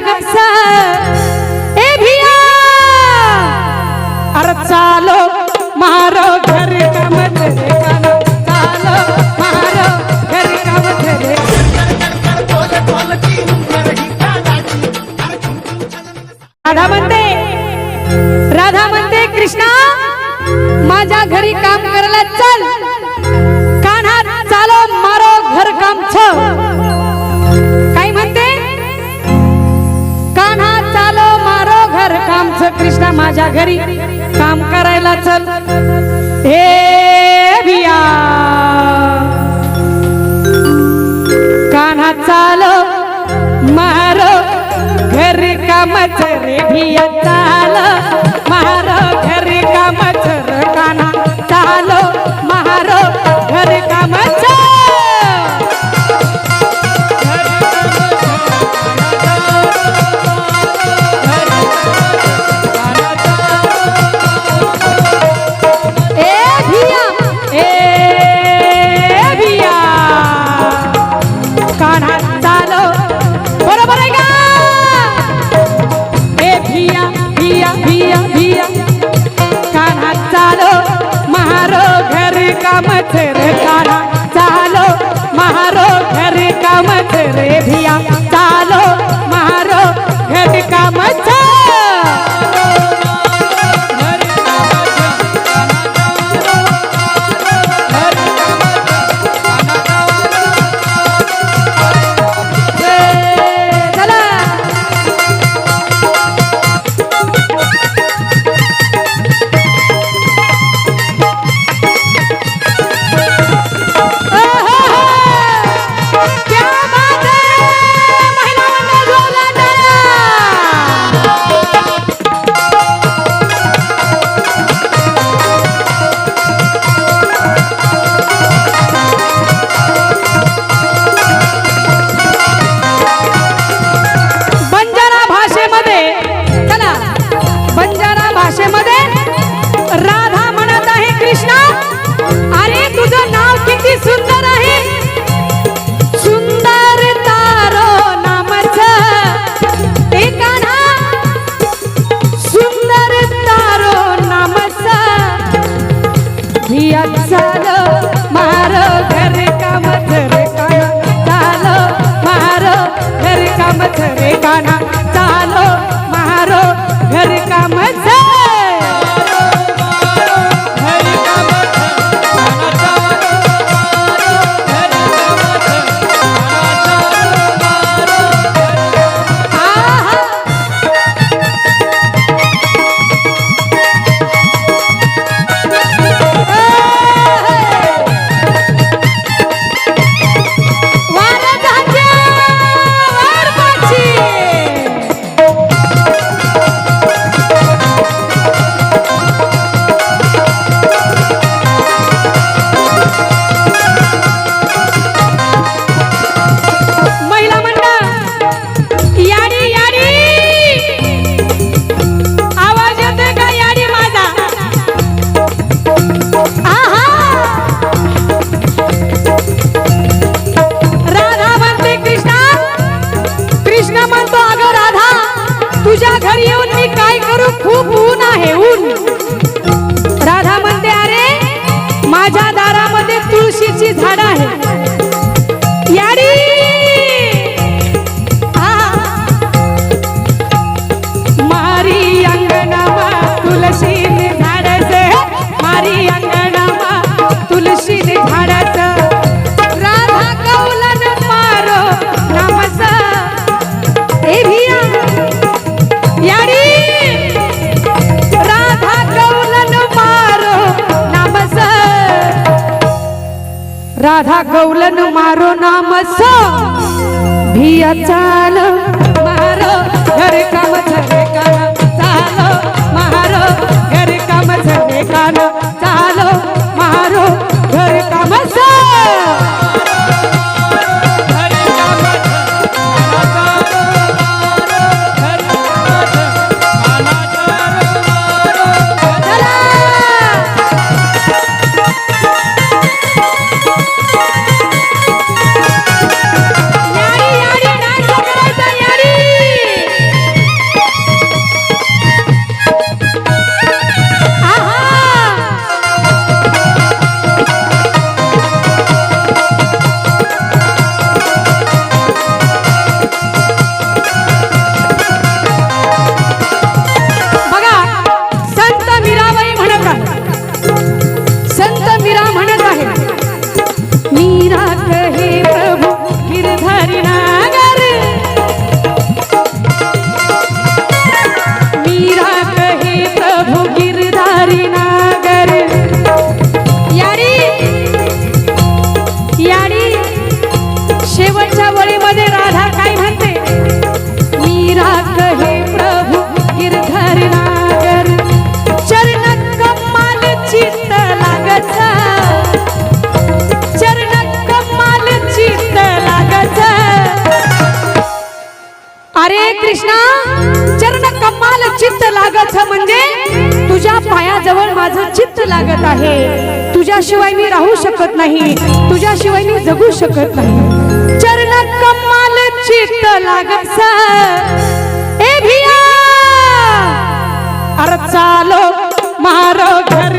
घसा राधा म्हणते कृष्णा माझ्या घरी काम करायला चल. कृष्णा माझ्या घरी. काम करायला चल. हे बिया. कान्हा चाल मार. घरी कामाच रे भिया चाल. मचर का राधा गौलन मारो नाम सो. भी अचान मारो घर का कृष्णा चरण कमाल चित्त लागत म्हणजे तुझ्या पायाजवळ माझं चित्त लागत आहे. तुझ्याशिवाय मी राहू शकत नाही तुझ्याशिवाय मी जगू शकत नाही. चरण कमाल चित्त लागत ए भिया! अरे चालो मारो घर